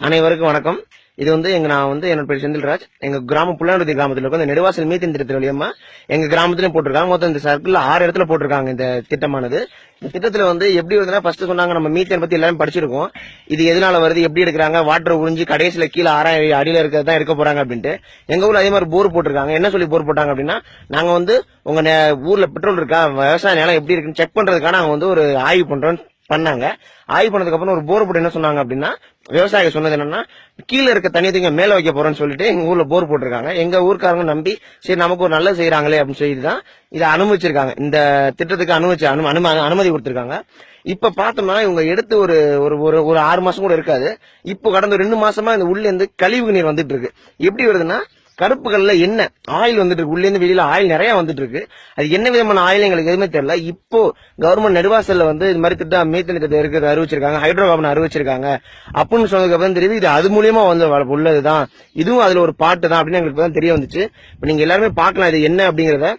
அனைவருக்கும் வணக்கம். இது வந்து எங்க நான் வந்து என்னோட பேர் செந்தில்ராஜ். எங்க கிராம புல்லாண்டுதி கிராமத்துல இருக்கும் இந்த நெடுவாசல் மீத்தின் திட்டத்தின் வழியமா எங்க கிராமத்திலும் போட்டிருக்காங்க. மொத்தம் இந்த சர்க்கிள் ஆறு இடத்துல போட்டிருக்காங்க இந்த திட்டமானது. இந்த திட்டத்துல வந்து எப்படி வருதுன்னா ஃபர்ஸ்ட் சொன்னாங்க நம்ம மீத்தேன் பத்தி எல்லாரும் படிச்சிருக்கோம். இது எதனால வருது எப்படி எடுக்கிறாங்க வாட்டர் உறிஞ்சி கடைசியில கீழே ஆறாயிரம் அடியில இருக்கிறது தான் எடுக்க போறாங்க அப்படின்ட்டு எங்க ஊர்ல அதே மாதிரி போர் போட்டிருக்காங்க. என்ன சொல்லி போர் போட்டாங்க அப்படின்னா நாங்க வந்து உங்க நே- ஊர்ல பெட்ரோல் இருக்கா? விவசாய நிலம் எப்படி இருக்குன்னு செக் பண்றதுக்காக நாங்க வந்து ஒரு ஆய்வு பண்றோம். பண்ணாங்க. ஆய்வு பண்ணதுக்கு அப்புறம் ஒரு போர் போட்டு என்ன சொன்னாங்க அப்படின்னா விவசாயிகள் சொன்னது என்னன்னா கீழே இருக்க தண்ணி தூக்கி மேல வைக்க போறோம்னு சொல்லிட்டு எங்க ஊர்ல போர் போட்டிருக்காங்க. எங்க ஊருக்காரங்க நம்பி சரி நமக்கு ஒரு நல்லது செய்யறாங்களே அப்படின்னு சொல்லிட்டு தான் இதை அனுமதிச்சிருக்காங்க. இந்த திட்டத்துக்கு அனுமதிச்சு அனு- அனும- அனுமதி கொடுத்திருக்காங்க. இப்ப பார்த்தோம்னா இவங்க எடுத்து ஒரு ஒரு ஒரு ஒரு ஆறு மாசம் கூட இருக்காது. இப்போ கடந்த ரெண்டு மாசமா இந்த உள்ள இருந்து கழிவு நீர் வந்துட்டு இருக்கு. எப்படி வருதுன்னா கருப்பு கல்ல என்ன? ஆயில் வந்துட்டு இருக்கு. உள்ள வெளியில ஆயில் நிறைய வந்துட்டு இருக்கு. அது என்ன விதமான ஆயில் எங்களுக்கு எதுவுமே தெரியல. இப்போ கவர்மெண்ட் நெடுவாசல்ல வந்து இது மாதிரி திட்டம் மீத்தல் திட்டத்தை இருக்கிறது அறிவிச்சிருக்காங்க. ஹைட்ரோ கார்பன் அறிவிச்சிருக்காங்க. அப்படின்னு சொன்னதுக்கு அப்புறம் தெரியுது இது அது மூலியமா வந்து உள்ளதுதான். இதுவும் அதுல ஒரு பாட்டு தான் அப்படின்னு எங்களுக்கு தான் தெரிய வந்துச்சு. இப்ப நீங்க எல்லாருமே பார்க்கலாம் இது என்ன அப்படிங்கறத.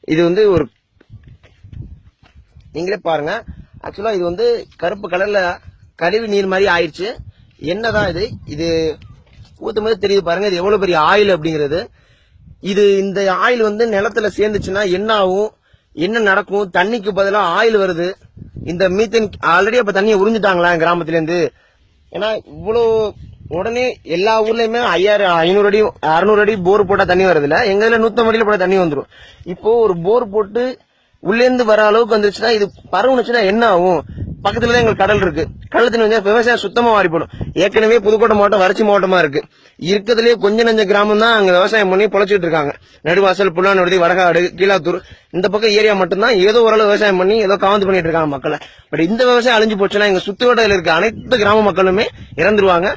இது வந்து ஒரு நீங்களே பாருங்க. ஆக்சுவலா இது வந்து கருப்பு கலர்ல கருவி நீர் மாதிரி ஆயிடுச்சு. என்னதான் இது? இது ஊத்தும் போது தெரியுது பாருங்க இது எவ்வளவு பெரிய ஆயில் அப்படிங்கிறது. இது இந்த ஆயில் வந்து நிலத்துல சேர்ந்துச்சுன்னா என்ன ஆகும்? என்ன நடக்கும்? தண்ணிக்கு பதிலாக ஆயில் வருது. இந்த மீத்தன் ஆல்ரெடி அப்ப தண்ணியை உறிஞ்சிட்டாங்களா கிராமத்துல இருந்து ஏன்னா இவ்வளவு உடனே எல்லா ஊர்லயுமே ஐயாயிரம் ஐநூறு அடி அறுநூறு அடி போர் போட்டா தண்ணி வருதுல எங்க இதுல நூத்தம்பது அடியில போட தண்ணி வந்துடும் இப்போ ஒரு போர் போட்டு உள்ளே இருந்து வர அளவுக்கு வந்துருச்சுன்னா இது பரவுனுச்சுன்னா என்ன ஆகும்? பக்கத்துல தான் எங்களுக்கு கடல் இருக்கு. கடல் தண்ணி வந்து விவசாயம் சுத்தமா மாறி போடும். ஏற்கனவே புதுக்கோட்டை மாவட்டம் வறட்சி மாவட்டமா இருக்கு. இருக்கிறதுலயே கொஞ்ச நஞ்ச கிராமம் தான் அங்க விவசாயம் பண்ணி பொழைச்சிட்டு இருக்காங்க. நடுவாசல் புல்லானொடி வடகாடு கீழாத்தூர் இந்த பக்கம் ஏரியா மட்டும்தான் ஏதோ ஓரளவு விவசாயம் பண்ணி ஏதோ காவந்து பண்ணிட்டு இருக்காங்க மக்களை. பட் இந்த விவசாயம் அழிஞ்சு போச்சுன்னா எங்க சுத்துவட்டத்தில் இருக்க அனைத்து கிராம மக்களுமே இறந்துருவாங்க.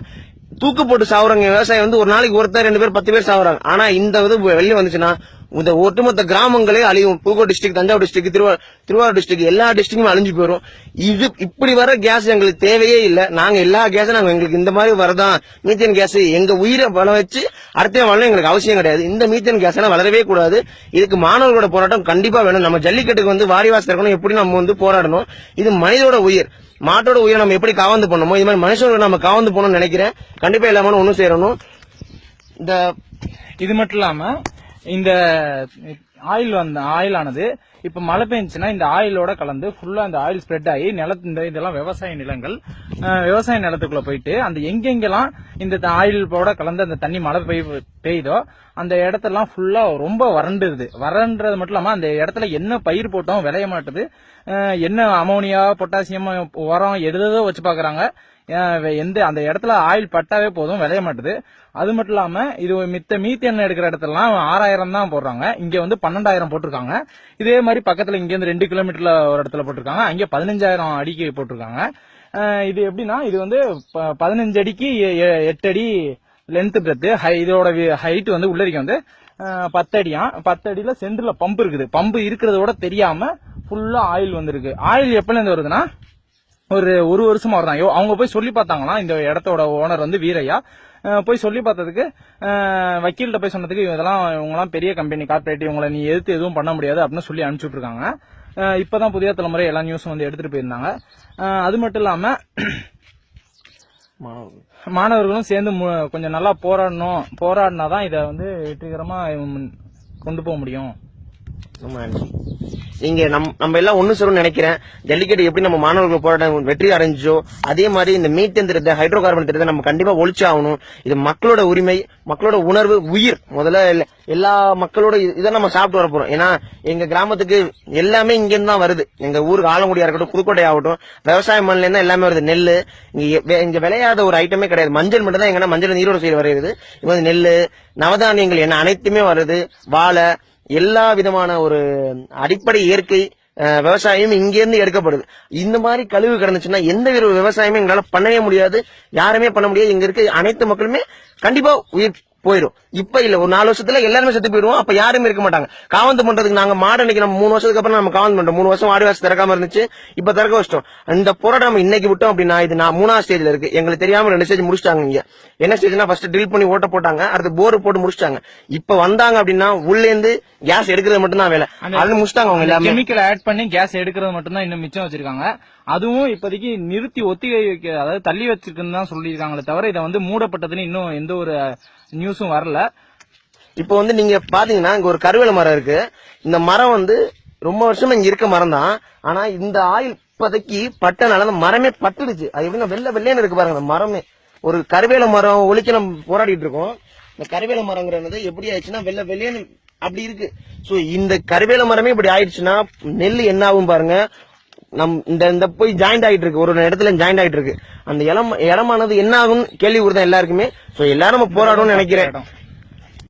தூக்கு போட்டு சாவுறாங்க விவசாயம் வந்து ஒரு நாளைக்கு ஒருத்தர் ரெண்டு பேர் பத்து பேர் சாவுறாங்க. ஆனா இந்த இது வெளியே வந்துச்சுன்னா இந்த ஒட்டுமொத்த கிராமங்களே அழியும். புதுக்கோட் டிஸ்ட்ரிக்ட் தஞ்சாவூர் டிஸ்ட்ரிக்ட் திருவா திருவாரூர் டிஸ்ட்ரிக்ட் எல்லா டிஸ்ட்ரிக்டும் அழிஞ்சு போயிடும் இது இப்படி வர கேஸ் எங்களுக்கு தேவையே இல்லை. நாங்க எல்லா கேஸும் நாங்க எங்களுக்கு இந்த மாதிரி வரதான் மீத்தேன் கேஸ் எங்க உயிரை வள வச்சு அடுத்த வளர எங்களுக்கு அவசியம் கிடையாது. இந்த மீத்தேன் கேஸ் எல்லாம் வளரவே கூடாது. இதுக்கு மாணவர்களோட போராட்டம் கண்டிப்பா வேணும். நம்ம ஜல்லிக்கட்டுக்கு வந்து வாரிவாசி இருக்கணும். எப்படி நம்ம வந்து போராடணும்? இது மனிதோட உயிர். மாட்டோட உயிரை நம்ம எப்படி காவந்து பண்ணணுமோ இது மாதிரி மனுஷனோட நம்ம காவந்து போகணும்னு நினைக்கிறேன். கண்டிப்பா எல்லாமே ஒன்றும் சேரணும். இந்த இது மட்டும் இல்லாமல் இந்த ஆயில் வந்த ஆயில் ஆனது இப்ப மழை பெஞ்சுன்னா இந்த ஆயிலோட கலந்து ஃபுல்லா இந்த ஆயில் ஸ்ப்ரெட் ஆகி நிலத்து இந்த இதெல்லாம் விவசாய நிலங்கள் விவசாய நிலத்துக்குள்ள போயிட்டு அந்த எங்கெங்கெல்லாம் இந்த த- ஆயிலோட கலந்து அந்த தண்ணி மழை பெய் பெய்யுதோ அந்த இடத்தெல்லாம் ஃபுல்லா ரொம்ப வறண்டுது வறண்டது மட்டும் இல்லாம அந்த இடத்துல என்ன பயிர் போட்டோம் விளைய மாட்டுது என்ன அமோனியா பொட்டாசியம் உரம் எதுதோ வச்சு பாக்குறாங்க எந்த அந்த இடத்துல ஆயில் பட்டாவே போதும் விளைய மாட்டுது. அது மட்டும் இல்லாம இது மித்த மீத்தேன் எடுக்கிற இடத்துலலாம் ஆறாயிரம் தான் போடுறாங்க. இங்க வந்து பன்னெண்டாயிரம் போட்டிருக்காங்க. இதே மாதிரி பக்கத்துல இங்க இருந்து ரெண்டு கிலோமீட்டர்ல ஒரு இடத்துல போட்டிருக்காங்க. அங்கே பதினஞ்சாயிரம் அடிக்கு போட்டிருக்காங்க. இது எப்படின்னா இது வந்து ப- பதினஞ்சு அடிக்கு எ- எ- எட்டு அடி லென்த் பிரெத் இதோட ஹைட் வந்து உள்ளரிக்க வந்து பத்தடியா பத்தடியில சென்டர்ல பம்பு இருக்குது. பம்பு இருக்கிறதோட தெரியாம ஃபுல்லா ஆயில் வந்திருக்கு. ஆயில் எப்பல இருந்து வருதுன்னா ஒரு ஒரு வருஷமா வருதாங்க அவங்க போய் சொல்லி பார்த்தாங்களாம். இந்த இடத்தோட ஓனர் வந்து வீரையா. போய் சொல்லி பார்த்ததுக்கு வக்கீல்கிட்ட போய் சொன்னதுக்கு இதெல்லாம் இவங்கலாம் பெரிய கம்பெனி கார்பரேட் இவங்களை நீ எதிர்த்து எதுவும் பண்ண முடியாது அப்படின்னு சொல்லி அனுப்பிச்சு விட்டுருக்காங்க. அஹ் இப்பதான் புதிய தலைமுறை எல்லா நியூஸும் வந்து எடுத்துட்டு போயிருந்தாங்க. அது மட்டும் இல்லாம மாணவர்களும் சேர்ந்து கொஞ்சம் நல்லா போராடணும் போராடினாதான் இதை வந்து வெற்றிகரமா உம், கொண்டு போக முடியும். நீங்க நம் நம்ம எல்லாம் ஒண்ணு சொல்லணும்னு நினைக்கிறேன். ஜல்லிக்கட்டு எப்படி நம்ம மாணவர்கள் போராட்டம் வெற்றி அடைஞ்சோ அதே மாதிரி இந்த மீத்தேன் திட்டத்தை ஹைட்ரோ கார்பன் திட்டத்தை நம்ம கண்டிப்பா ஒழிச்சாகணும் இது மக்களோட உரிமை மக்களோட உணர்வு உயிர். முதல்ல எல்லா மக்களோட இதை நம்ம சாப்பிட்டு வர போறோம். ஏன்னா எங்க கிராமத்துக்கு எல்லாமே இங்க இருந்து தான் வருது. எங்க ஊருக்கு ஆலங்குடியா இருக்கட்டும் புதுக்கோட்டை ஆகட்டும் விவசாய மண்ணில இருந்தா எல்லாமே வருது. நெல் இங்க இங்க விளையாத ஒரு ஐட்டமே கிடையாது. மஞ்சள் மட்டும் தான் எங்கன்னா மஞ்சள் நீரோட சைடு வருது இங்க வந்து நெல் நவதானியங்கள் என்ன அனைத்துமே வருது. வாழை எல்லா விதமான ஒரு அடிப்படை இயற்கை அஹ், விவசாயம் இங்கேருந்து எடுக்கப்படுது. இந்த மாதிரி கழிவு கிடந்துச்சுன்னா எந்த ஒரு விவசாயமும் எங்களால பண்ணவே முடியாது. யாருமே பண்ண முடியாது. இங்க இருக்க அனைத்து மக்களுமே கண்டிப்பா உயிர் போயிடும். இப்ப இல்ல ஒரு நாலு வருஷத்துல எல்லாருமே செத்து போயிடுவோம். அப்ப யாருமே இருக்க மாட்டாங்க. காவந்து பண்றதுக்கு நாங்க மாடு அன்னைக்கு நம்ம மூணு வருஷத்துக்கு அப்புறம் நம்ம காவந்து பண்றோம். மூணு வருஷம் ஆடி வாசி திறக்காம இருந்துச்சு. இப்ப திறக்க வச்சிட்டோம். இந்த போராட்டம் நம்ம இன்னைக்கு விட்டோம் அப்படின்னா இது நான் மூணாவது ஸ்டேஜ்ல இருக்கு. எங்களுக்கு தெரியாம ரெண்டு ஸ்டேஜ் முடிச்சிட்டாங்க இங்க. என்ன ஸ்டேஜ்னா ஃபர்ஸ்ட் ட்ரில் பண்ணி ஓட்ட போட்டாங்க. அடுத்து போர் போட்டு முடிச்சிட்டாங்க. இப்ப வந்தாங்க அப்படின்னா உள்ள இருந்து கேஸ் எடுக்கிறது மட்டும் தான் வேலை அது முடிச்சிட்டாங்க அவங்க எல்லாமே. கெமிக்கல் ஆட் பண்ணி கேஸ் எடுக்கிறது மட்டும் தான் இன்னும் மிச்சம் வச்சிருக்காங்க. அதுவும் இப்போதைக்கு நிறுத்தி ஒத்திகை வைக்க அதாவது தள்ளி வச்சிருக்குன்னு தான் சொல்லியிருக்காங்களே தவிர இதை வந்து மூடப்பட்டதுன்னு இன்னும் எந்த ஒரு நியூஸும் வரல. இப்போ வந்து நீங்க பாத்தீங்கன்னா இங்க ஒரு கருவேல மரம் இருக்கு. இந்த மரம் வந்து ரொம்ப வருஷமா இங்க இருக்க மரம் தான். ஆனா இந்த ஆயில் இப்போதைக்கு பட்டனால அந்த மரமே பட்டுடுச்சு. அது எப்படின்னா வெள்ளை வெள்ளைன்னு இருக்கு பாருங்க அந்த மரமே. ஒரு கருவேல மரம் ஒழிக்க நம்ம போராடிட்டு இருக்கோம். இந்த கருவேல மரங்கிறது எப்படி ஆயிடுச்சுன்னா வெள்ளை வெள்ளைன்னு அப்படி இருக்கு. சோ இந்த கருவேல மரமே இப்படி ஆயிடுச்சுன்னா நெல் என்ன ஆகும் பாருங்க? நம் இந்த இந்த போய் ஜாயிண்ட் ஆயிட்டு இருக்கு ஒரு ஒரு இடத்துல ஜாயிண்ட் ஆயிட்டு இருக்கு அந்த இடம் இடமானது என்ன ஆகும் கேள்வி கொடுத்தேன் எல்லாருக்குமே. சோ எல்லாரும் நம்ம போராடணும்னு நினைக்கிறேன்.